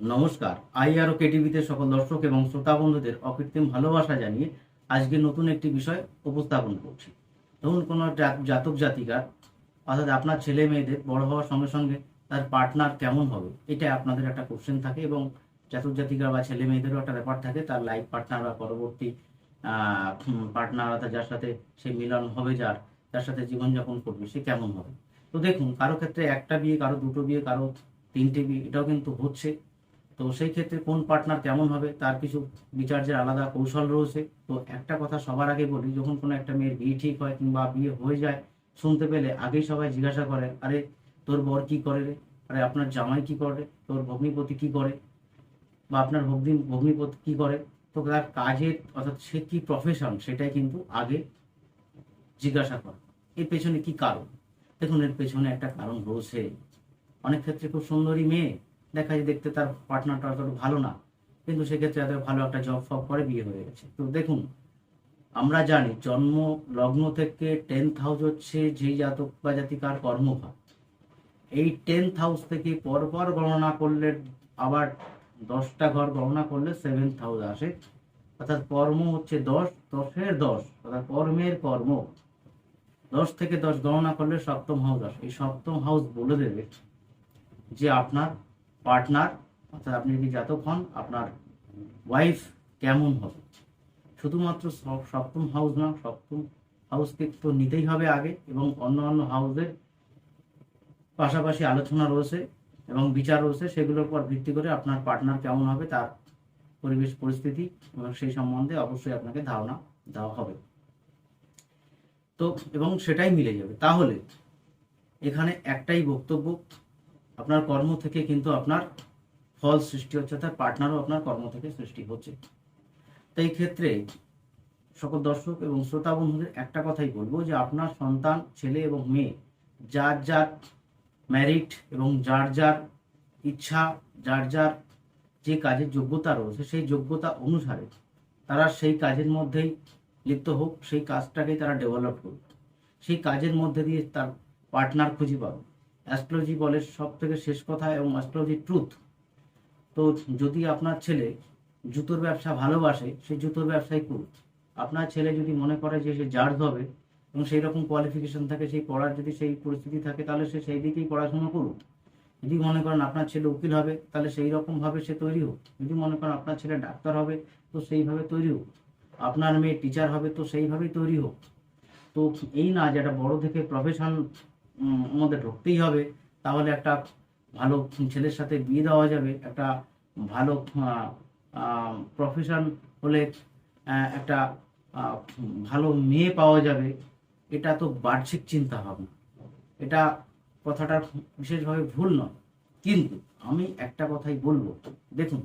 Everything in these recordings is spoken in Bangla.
নমস্কার। আইআরও কেটিভিতে সকল দর্শক এবং শ্রোতা বন্ধুদের অকৃত্রিম ভালোবাসা জানিয়ে আজকে নতুন একটি বিষয় উপস্থাপন করছি। ধরুন, কোনো জাতক জাতিকার, অর্থাৎ আপনার ছেলে মেয়েদের বড় হওয়ার সঙ্গে সঙ্গে তার পার্টনার কেমন হবে? এটা আপনাদের একটা কোশ্চেন থাকে এবং জাতক জাতিকা বা ছেলে মেয়েদেরও একটা ব্যাপার থাকে, তার লাইফ পার্টনার বা পরবর্তী পার্টনার অর্থাৎ যার সাথে সে মিলন হবে, যার যার সাথে জীবনযাপন করবে, সে কেমন হবে? তো দেখুন, কারও ক্ষেত্রে একটা বিয়ে, কারও দুটো বিয়ে, কারও তিনটে বিয়ে, এটাও কিন্তু হচ্ছে। তো সেই ক্ষেত্রে কোন পার্টনার কেমন হবে, তার কিছু বিচার্যের আলাদা কৌশল রয়েছে। তো একটা কথা সবার আগে বলি, যখন কোনো একটা মেয়ের বিয়ে ঠিক হয় কিংবা বিয়ে হয়ে যায়, শুনতে পেলে আগেই সবাই জিজ্ঞাসা করে আরে, তোর বর কি করে রে? আরে, আপনার জামাই কি করে? তোর ভগ্নিপতি কি করে? বা আপনার ভগ্নি, ভগ্নিপতি কি করে? তো তার কাজের, অর্থাৎ সে কি প্রফেশন সেটাই কিন্তু আগে জিজ্ঞাসা করে। এর পেছনে কি কারণ? দেখুন, এর পেছনে একটা কারণ রয়েছে। অনেক ক্ষেত্রে খুব সুন্দরী মেয়ে দেখা যায় দেখতে তার পার্টনারটা অতটা ভালো না। কিন্তু সেক্ষেত্রে এত ভালো একটা জব ফব করে বিয়ে হয়ে গেছে। তো দেখুন, আমরা জানি জন্ম, লগ্ন থেকে টেন্থ হাউস হচ্ছে যেই জাতক বা জাতিকার কর্মভাব এই টেন্থ হাউস থেকে পরপর গণনা করলে আবার দশটা ঘর গণনা করলে সেভেন্থ হাউস আসে। অর্থাৎ কর্ম হচ্ছে দশ, দশের দশ, অর্থাৎ কর্মের কর্ম। দশ থেকে দশ গণনা করলে সপ্তম হাউস আসে। এই সপ্তম হাউস বলে দেবে যে আপনার পার্টনার, অর্থাৎ আপনি যদি জাতক হন, আপনার ওয়াইফ কেমন হবে? শুধুমাত্র সপ- সপ্তম হাউস না, সপ্তম হাউসকে তো নিতেই হবে আগে এবং অন্য অন্য হাউসের পাশাপাশি আলোচনা রয়েছে এবং বিচার রয়েছে, সেগুলোর উপর ভিত্তি করে আপনার পার্টনার কেমন হবে, তার পরিবেশ পরিস্থিতি এবং সেই সম্বন্ধে অবশ্যই আপনাকে ধারণা দেওয়া হবে। তো, এবং সেটাই মিলে যাবে। তাহলে, এখানে একটাই বক্তব্য আপনার কর্ম থেকে কিন্তু আপনার ফল সৃষ্টি হচ্ছে, অর্থাৎ পার্টনারও আপনার কর্ম থেকে সৃষ্টি হচ্ছে। তাই ক্ষেত্রে সকল দর্শক এবং শ্রোতা বন্ধুদের একটা কথাই বলব যে আপনার সন্তান, ছেলে এবং মেয়ে, যার যার ম্যারিট এবং যার যার ইচ্ছা, যার যার যে কাজের যোগ্যতা রয়েছে, সেই যোগ্যতা অনুসারে তারা সেই কাজের মধ্যেই লিপ্ত হোক, সেই কাজটাকেই তারা ডেভেলপ করুক। সেই কাজের মধ্যে দিয়ে তার পার্টনার খুঁজে পাবে। অ্যাস্ট্রোলজি বলে সব থেকে শেষ কথা এবং অ্যাস্ট্রোলজি ট্রুথ তো যদি আপনার ছেলে জুতোর ব্যবসা ভালোবাসে সেই জুতোর ব্যবসায় করুক। আপনার ছেলে যদি মনে করে যে সে জার্জ হবে এবং সেই রকম কোয়ালিফিকেশন থাকে, সেই পড়ার যদি সেই পরিস্থিতি থাকে, তাহলে সে সেই দিকেই পড়াশোনা করুক। যদি মনে করেন আপনার ছেলে উকিল হবে, তাহলে সেই রকমভাবে সে তৈরি হোক। যদি মনে করেন আপনার ছেলে ডাক্তার হবে, তো সেইভাবে তৈরি হোক। আপনার মেয়ে টিচার হবে, তো সেইভাবেই তৈরি হোক। তো এই না যে একটা বড় থেকে প্রফেশন মধ্যে ঢুকতেই হবে। তাহলে একটা ভালো ছেলের সাথে বিয়ে দেওয়া যাবে। একটা ভালো প্রফেশন হলে একটা ভালো মেয়ে পাওয়া যাবে। এটা তো বার্ষিক চিন্তা ভাবনা এটা কথাটা বিশেষভাবে ভুল নয়। কিন্তু আমি একটা কথাই বলব। দেখুন,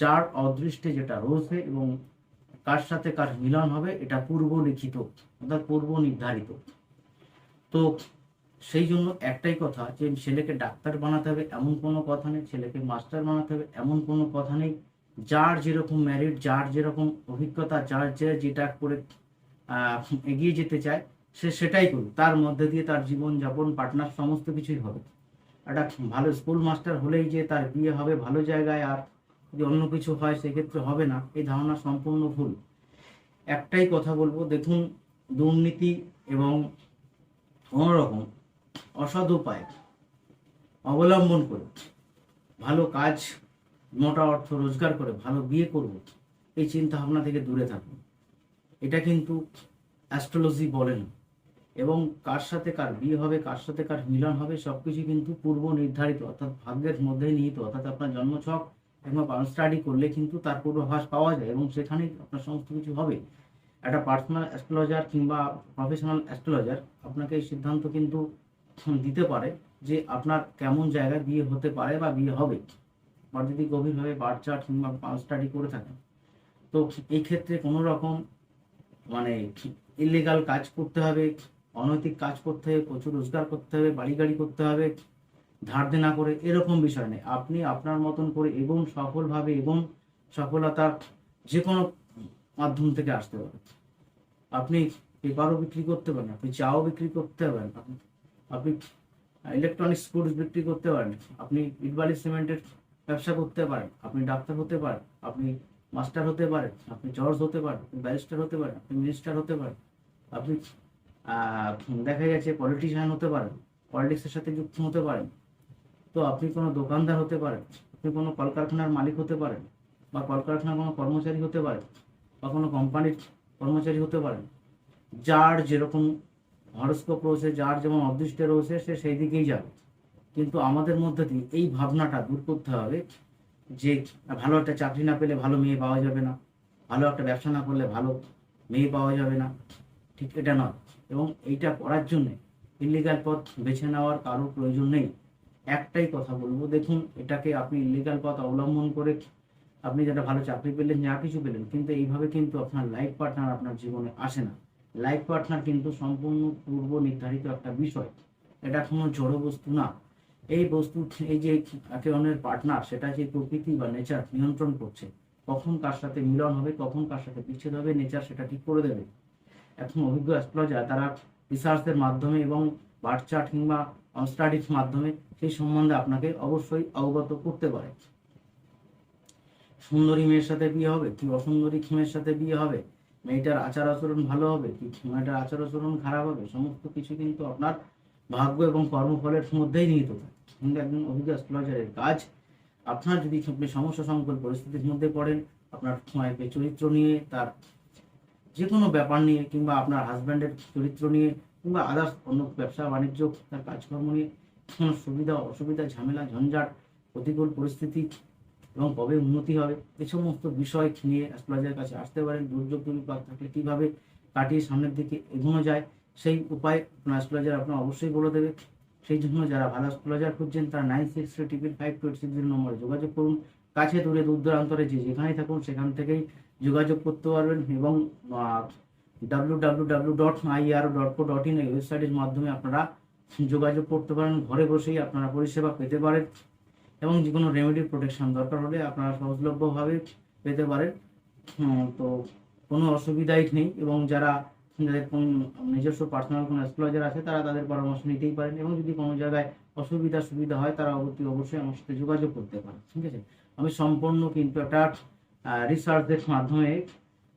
যার অদৃষ্টে যেটা রয়েছে এবং কার সাথে কার মিলন হবে, এটা পূর্ব লিখিত অর্থাৎ পূর্ব নির্ধারিত তো সেই জন্য একটাই কথা যে ছেলেকে ডাক্তার বানাতে হবে, এমন কোনো কথা নেই। ছেলেকে মাস্টার বানাতে হবে, এমন কোনো কথা নেই। যার যেরকম ম্যারিট যার যেরকম অভিজ্ঞতা, যার যে যেটা করে এগিয়ে যেতে চায়, সে সেটাই করুক। তার মধ্যে দিয়ে তার জীবনযাপন পার্টনার সমস্ত কিছুই হবে। একটা ভালো স্কুল মাস্টার হলেই যে তার বিয়ে হবে ভালো জায়গায় আর যদি অন্য কিছু হয়, সেক্ষেত্রে হবে না। এই ধারণা সম্পূর্ণ ভুল। একটাই কথা বলব, দেখুন, দুর্নীতি এবং কোনোরকম অসৎ উপায় অবলম্বন করে, ভালো কাজ, মোটা অর্থ রোজগার করে, ভালো বিয়ে করব, এই চিন্তা ভাবনা থেকে দূরে থাকুন। এটা কিন্তু অ্যাস্ট্রোলজি বলে না। এবং কার সাথে কার বিয়ে হবে, কার সাথে কার মিলন হবে, সবকিছু কিন্তু পূর্ব নির্ধারিত, অর্থাৎ ভাগ্যের মধ্যেই নিহিত, অর্থাৎ আপনার জন্মছক একবার স্টাডি করলে কিন্তু তার পূর্বাভাস পাওয়া যায় এবং সেখানেই আপনার সমস্ত কিছু হবে। একটা পার্সোনাল অ্যাস্ট্রোলজার কিংবা প্রফেশনাল অ্যাস্ট্রোলজার আপনাকে এই সিদ্ধান্ত কিন্তু দিতে পারে যে আপনার কেমন জায়গায় বিয়ে হতে পারে বা বিয়ে হবে বা যদি গভীরভাবে বার চার্ট কিংবা স্টাডি করে থাকেন, তো এই ক্ষেত্রে কোনো রকম মানে ইলিগাল কাজ করতে হবে, অনৈতিক কাজ করতে হবে, প্রচুর রোজগার করতে হবে, বাড়ি গাড়ি করতে হবে, ধার দেনা করে, এরকম বিষয় নেই। আপনি আপনার মতন করে এবং সফলভাবে এবং সফলতার যে কোনো মাধ্যম থেকে আসতে পারে আপনি পেপারও বিক্রি করতে পারেন, আপনি চাও বিক্রি করতে পারেন, আপনি- আপনি ইলেকট্রনিক্স গুডস বিক্রি করতে পারেন। আপনি ইটবালি সিমেন্টের ব্যবসা করতে পারেন। আপনি ডাক্তার হতে পারেন। আপনি মাস্টার হতে পারেন। আপনি জজ হতে পারেন। আপনি ব্যারিস্টার হতে পারেন। আপনি মিনিস্টার হতে পারেন। আপনি দেখা যাচ্ছে পলিটিশিয়ান হতে পারেন। পলিটিক্সের সাথে যুক্ত হতে পারেন। তো আপনি কোনো দোকানদার হতে পারেন। আপনি কোনো কলকারখানার মালিক হতে পারেন বা কলকারখানার কোনো কর্মচারী হতে পারেন বা কোনো কোম্পানির কর্মচারী হতে পারেন। যার যেরকম হরস্কোপ রয়েছে যার যেমন অদৃষ্ট রয়েছে, সে সেই দিকেই যাবে। কিন্তু আমাদের মধ্যে দিয়ে এই ভাবনাটা দূর করতে হবে যে ভালো একটা চাকরি না পেলে ভালো মেয়ে পাওয়া যাবে না, ভালো একটা ব্যবসা না করলে ভালো মেয়ে পাওয়া যাবে না। ঠিক এটা নয়। এবং এইটা করার জন্যে ইলিগাল পথ বেছে নেওয়ার কারও প্রয়োজন নেই। একটাই কথা বলব, দেখুন এটাকে আপনি ইলিগাল পথ অবলম্বন করে আপনি যেটা ভালো চাকরি পেলেন, যা কিছু পেলেন, কিন্তু এইভাবে কিন্তু আপনার লাইফ পার্টনার আপনার জীবনে আসে না। লাইফ পার্টনার কিন্তু সম্পূর্ণ পূর্ব নির্ধারিত একটা বিষয়। এটা কোনো জড় বস্তু না। এই বস্তু, এই যে একে অন্যের পার্টনার সেটা যে প্রকৃতি বা নেচার নিয়ন্ত্রণ করছে, কখন কার সাথে মিলন হবে, কখন কার সাথে বিচ্ছেদ হবে নেচার সেটা ঠিক করে দেবে। এখন অভিজ্ঞ অ্যাস্ট্রোলজার তারা রিসার্চের মাধ্যমে এবং বার্থ চার্ট কিংবা স্টাডির মাধ্যমে সেই সম্বন্ধে আপনাকে অবশ্যই অবগত করতে পারে। সুন্দরী মেয়ের সাথে বিয়ে হবে, কি অসুন্দরী মেয়ের সাথে বিয়ে হবে মেয়েটার আচার আচরণ ভালো হবে কি মেয়েটার আচার আচরণ খারাপ হবে? সমস্ত কিছু কিন্তু আপনার ভাগ্য এবং কর্মফলের মধ্যেই নিহিত থাকে। কিন্তু একজন অভিজ্ঞ অ্যাস্ট্রোলজারের কাজ, আপনার যদি সমস্যা সংকুল পরিস্থিতির মধ্যে পড়েন, আপনার চরিত্র নিয়ে, তার যে কোনো ব্যাপার নিয়ে, কিংবা আপনার হাজব্যান্ডের চরিত্র নিয়ে, কিংবা আদার্স অন্য ব্যবসা, বাণিজ্য, তার কাজকর্ম নিয়ে, কোনো সুবিধা, অসুবিধা, ঝামেলা, ঝঞ্ঝাট, প্রতিকূল পরিস্থিতি এবং কবে উন্নতি হবে এই সমস্ত বিষয় নিয়ে অ্যাস্ট্রোলজারের কাছে আসতে পারেন। দুর্যোগ দুর্বিপাক থাকলে কীভাবে কাটিয়ে সামনের দিকে এগোনো যায়, সেই উপায় আপনার অ্যাস্ট্রোলজার আপনার অবশ্যই বলে দেবে। সেই জন্য যারা ভালো অ্যাস্ট্রোলজার খুঁজছেন, তারা nine six three triple five two eight six zero নম্বরে যোগাযোগ করুন। কাছে দূরে, দূর দূরান্তরে যে যেখানেই থাকুন, সেখান থেকেই যোগাযোগ করতে পারবেন এবং W W W dot I IR dot co dot in এই ওয়েবসাইটের মাধ্যমে আপনারা যোগাযোগ করতে পারেন, ঘরে বসেই আপনারা পরিষেবা পেতে পারেন। এবং যে কোনো রেমেডি প্রোটেকশন দরকার হলে আপনারা সহজলভ্যভাবে পেতে পারেন। তো কোনো অসুবিধাই নেই এবং যারা যাদের নিজস্ব পার্সোনাল কোনো অ্যাস্ট্রোলজার আছে, তারা তাদের পরামর্শ নিতেই পারেন এবং যদি কোনো জায়গায় অসুবিধা সুবিধা হয়, তারা অবশ্যই অবশ্যই আমার সাথে যোগাযোগ করতে পারেন, ঠিক আছে? আমি সম্পূর্ণ কিন্তু একটা রিসার্চের মাধ্যমে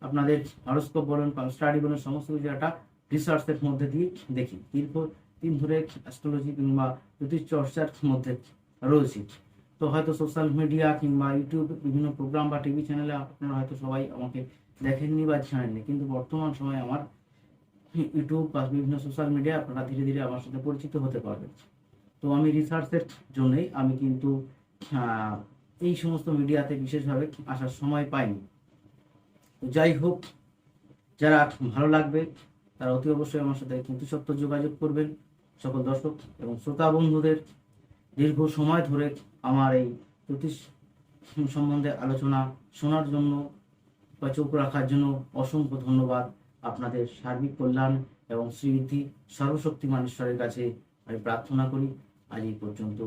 আপনাদের হরস্কোপ বলুন স্টাডি বলুন, সমস্ত কিছু একটা রিসার্চের মধ্যে দিয়ে দেখি। দীর্ঘ দিন ধরে অ্যাস্ট্রোলজি কিংবা জ্যোতিষ চর্চার মধ্যে রয়েছি। তো হয়তো সোশ্যাল মিডিয়া কিংবা ইউটিউব বিভিন্ন প্রোগ্রাম বা টিভি চ্যানেলে আপনারা হয়তো সবাই আমাকে দেখেননি বা জানেননি। কিন্তু বর্তমান সময়ে আমার ইউটিউব বা বিভিন্ন সোশ্যাল মিডিয়া আপনারা ধীরে ধীরে আমার সাথে পরিচিত হতে পারবেন। তো আমি রিসার্চের জন্যই আমি কিন্তু এই সমস্ত মিডিয়াতে বিশেষভাবে আসার সময় পাইনি। তো যাই হোক, যারা ভালো লাগবে, তারা অতি অবশ্যই আমার সাথে কিন্তু সত্য যোগাযোগ করবেন। সকল দর্শক এবং শ্রোতা বন্ধুদের দীর্ঘ সময় ধরে আমার এই জ্যোতিষ সম্বন্ধে আলোচনা শোনার জন্য বা চোখ রাখার জন্য অসংখ্য ধন্যবাদ আপনাদের সার্বিক কল্যাণ এবং শ্রীবৃদ্ধি সর্বশক্তিমান ঈশ্বরের কাছে আমি প্রার্থনা করি। আজ এই পর্যন্ত